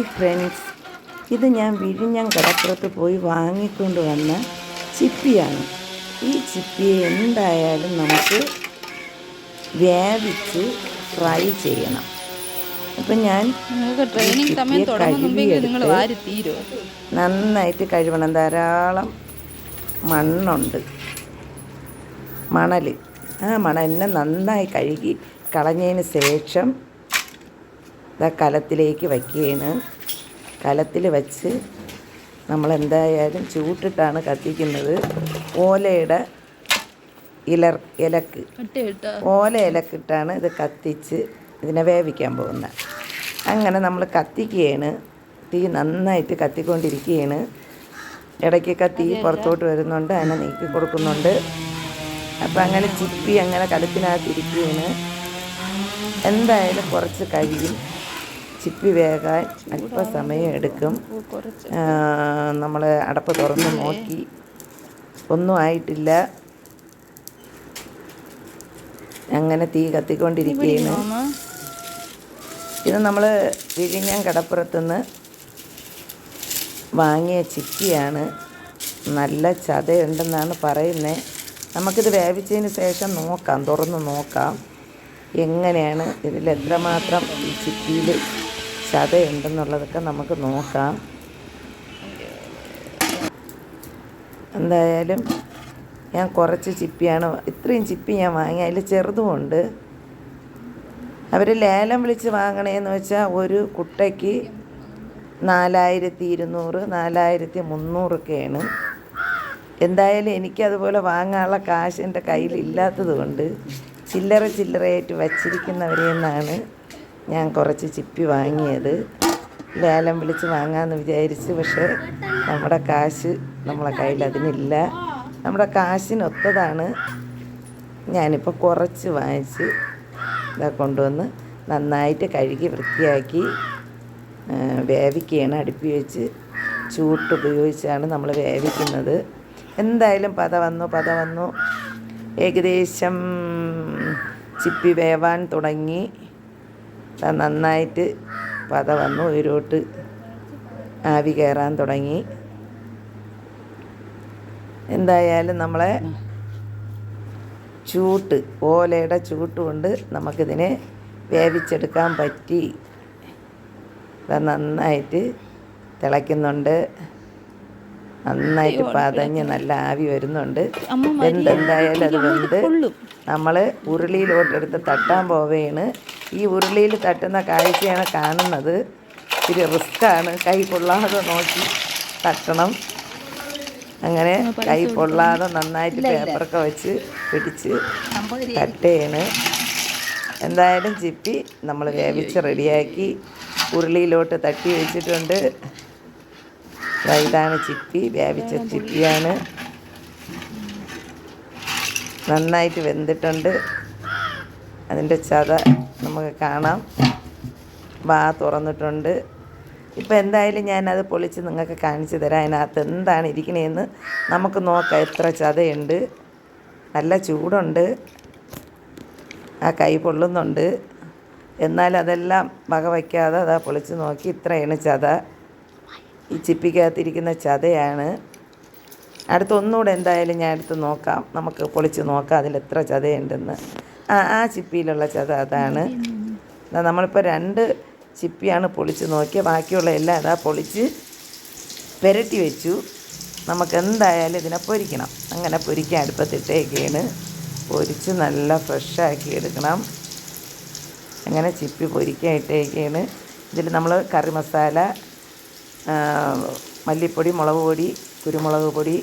Hi friends ഇത് ഞാൻ വിഴിഞ്ഞം കടപ്പുറത്ത് പോയി വാങ്ങിക്കൊണ്ട് വന്ന ചിപ്പിയാണ്. ഈ ചിപ്പിയെ എന്തായാലും നമുക്ക് വേവിച്ച് ഫ്രൈ ചെയ്യണം. അപ്പം ഞാൻ കഴുകിയെടുത്ത് നന്നായിട്ട് കഴുകണം. ധാരാളം മണ്ണുണ്ട്. മണൽ ആ മണലിനെ നന്നായി കഴുകി കളഞ്ഞതിന് ശേഷം കലത്തിലേക്ക് വയ്ക്കുകയാണ്. കലത്തിൽ വച്ച് നമ്മൾ എന്തായാലും ചൂട്ടിട്ടാണ് കത്തിക്കുന്നത്. ഓലയുടെ ഇലർ ഇലക്ക്. ഓല ഇലക്കിട്ടാണ് ഇത് കത്തിച്ച് ഇതിനെ വേവിക്കാൻ പോകുന്നത് അങ്ങനെ നമ്മൾ കത്തിക്കുകയാണ്. തീ നന്നായിട്ട് കത്തിക്കൊണ്ടിരിക്കുകയാണ്. ഇടയ്ക്കൊക്കെ തീ പുറത്തോട്ട് വരുന്നുണ്ട് അതിനെ നീക്കി കൊടുക്കുന്നുണ്ട്. അപ്പം അങ്ങനെ ചിപ്പി അങ്ങനെ കലത്തിനകത്തിരിക്കുകയാണ് എന്തായാലും കുറച്ച് കഴിയും. ചിപ്പി വേകാൻ അല്പസമയം എടുക്കും നമ്മൾ അടപ്പ് തുറന്ന് നോക്കി. ഒന്നും ആയിട്ടില്ല. അങ്ങനെ തീ കത്തിക്കൊണ്ടിരിക്കുകയാണ്. ഇത് നമ്മൾ വിഴിഞ്ഞം കടപ്പുറത്തുനിന്ന് വാങ്ങിയ ചിക്കിയാണ് നല്ല ചതയുണ്ടെന്നാണ് പറയുന്നത് നമുക്കിത് വേവിച്ചതിന് ശേഷം നോക്കാം തുറന്ന് നോക്കാം. എങ്ങനെയാണ് ഇതിൽ എത്രമാത്രം ഈ ചിക്കിയിൽ ചതയുണ്ടെന്നുള്ളതൊക്കെ നമുക്ക് നോക്കാം. എന്തായാലും ഞാൻ കുറച്ച് ചിപ്പിയാണ് ഇത്രയും ചിപ്പി ഞാൻ വാങ്ങി അതിൽ ചെറുതുമുണ്ട് അവർ ലേലം വിളിച്ച് വാങ്ങണേന്ന് വെച്ചാൽ ഒരു കുട്ടയ്ക്ക് നാലായിരത്തി ഇരുന്നൂറ് നാലായിരത്തി മുന്നൂറൊക്കെയാണ് എന്തായാലും എനിക്കതുപോലെ വാങ്ങാനുള്ള കാശ് എന്റെ കയ്യിലില്ലാത്തത് കൊണ്ട് ചില്ലറ ചില്ലറയായിട്ട് വച്ചിരിക്കുന്നവരിൽ നിന്നാണ് ഞാൻ കുറച്ച് ചിപ്പി വാങ്ങിയത്. ലേലം വിളിച്ച് വാങ്ങാമെന്ന് വിചാരിച്ച് പക്ഷേ നമ്മുടെ കാശ് നമ്മളെ കയ്യിൽ അതിനില്ല. നമ്മുടെ കാശിനൊത്തതാണ് ഞാനിപ്പോൾ കുറച്ച് വാങ്ങിച്ച് ഇതാ കൊണ്ടുവന്ന് നന്നായിട്ട് കഴുകി വൃത്തിയാക്കി വേവിക്കുകയാണ് അടുപ്പി വെച്ച് ചൂട്ട് ഉപയോഗിച്ചാണ് നമ്മൾ വേവിക്കുന്നത്. എന്തായാലും പത വന്നു പത വന്നു. ഏകദേശം ചിപ്പി വേവാൻ തുടങ്ങി. നന്നായിട്ട് പത വന്നു ഉയരോട്ട് ആവി കയറാൻ തുടങ്ങി. എന്തായാലും നമ്മളെ ചൂട്ട് ഓലയുടെ ചൂട്ട് കൊണ്ട് നമുക്കിതിനെ വേവിച്ചെടുക്കാൻ പറ്റി. അപ്പം നന്നായിട്ട് തിളയ്ക്കുന്നുണ്ട്. നന്നായിട്ട് പതഞ്ഞ് നല്ല ആവി വരുന്നുണ്ട്. എന്തെന്തായാലും വെന്ത് എന്തായാലും അത് വെന്ത് നമ്മൾ ഉരുളിയിലോട്ടെടുത്ത് തട്ടാൻ പോവുകയാണ് ഈ ഉരുളിയിൽ തട്ടുന്ന കാഴ്ചയാണ് കാണുന്നത്. ഇത്തിരി റിസ്ക്കാണ് കൈ പൊള്ളാതെ നോക്കി തട്ടണം. അങ്ങനെ കൈ പൊള്ളാതെ നന്നായിട്ട് പേപ്പറൊക്കെ വെച്ച് പിടിച്ച് തട്ടയാണ് എന്തായാലും ചിപ്പി നമ്മൾ വേവിച്ച് റെഡിയാക്കി ഉരുളിയിലോട്ട് തട്ടി വെച്ചിട്ടുണ്ട്. ഇതാണ് ചിപ്പി. വേവിച്ച ചിപ്പിയാണ്. നന്നായിട്ട് വെന്തിട്ടുണ്ട്. അതിന്റെ ചത നമുക്ക് കാണാം. വാ തുറന്നിട്ടുണ്ട്. ഇപ്പം എന്തായാലും ഞാനത് പൊളിച്ച് നിങ്ങൾക്ക് കാണിച്ചു തരാം. അതിനകത്ത് എന്താണ് ഇരിക്കണേന്ന് നമുക്ക് നോക്കാം. എത്ര ചതയുണ്ട്. നല്ല ചൂടുണ്ട്. ആ കൈ പൊള്ളുന്നുണ്ട്. എന്നാൽ അതെല്ലാം വക വയ്ക്കാതെ അതാ പൊളിച്ച് നോക്കി. ഇത്രയാണ് ചത. ഈ ചിപ്പിക്കകത്തിരിക്കുന്ന ചതയാണ്. അടുത്തൊന്നുകൂടെ എന്തായാലും ഞാൻ എടുത്ത് നോക്കാം. നമുക്ക് പൊളിച്ച് നോക്കാം അതിൽ എത്ര ചതയുണ്ടെന്ന്. ആ ആ ചിപ്പിയിലുള്ള ചത അതാണ്. നമ്മളിപ്പോൾ രണ്ട് ചിപ്പിയാണ് പൊളിച്ച് നോക്കിയത് ബാക്കിയുള്ള എല്ലാം അതാ പൊളിച്ച് പുരട്ടി വെച്ചു. നമുക്ക് എന്തായാലും ഇതിനെ പൊരിക്കണം. അങ്ങനെ പൊരിക്കാൻ അടുപ്പത്തിട്ടേക്കാണ്. പൊരിച്ച് നല്ല ഫ്രഷാക്കി എടുക്കണം. അങ്ങനെ ചിപ്പി പൊരിക്കാൻ ഇട്ടേക്കാണ്. ഇതിൽ നമ്മൾ കറി മസാല മല്ലിപ്പൊടി മുളക് പൊടി കുരുമുളക് പൊടി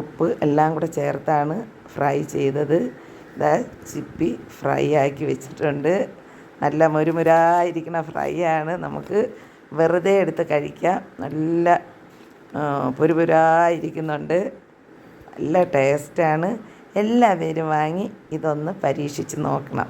ഉപ്പ് എല്ലാം കൂടെ ചേർത്താണ് ഫ്രൈ ചെയ്തത്. ഇതാ ചിപ്പി ഫ്രൈ ആക്കി വെച്ചിട്ടുണ്ട്. നല്ല മുരുമുരായിരിക്കുന്ന ഫ്രൈ ആണ്. നമുക്ക് വെറുതെ എടുത്ത് കഴിക്കാം. നല്ല പുരുപുരായിരിക്കുന്നുണ്ട്. നല്ല ടേസ്റ്റാണ് എല്ലാവരും വാങ്ങി ഇതൊന്ന് പരീക്ഷിച്ച് നോക്കണം.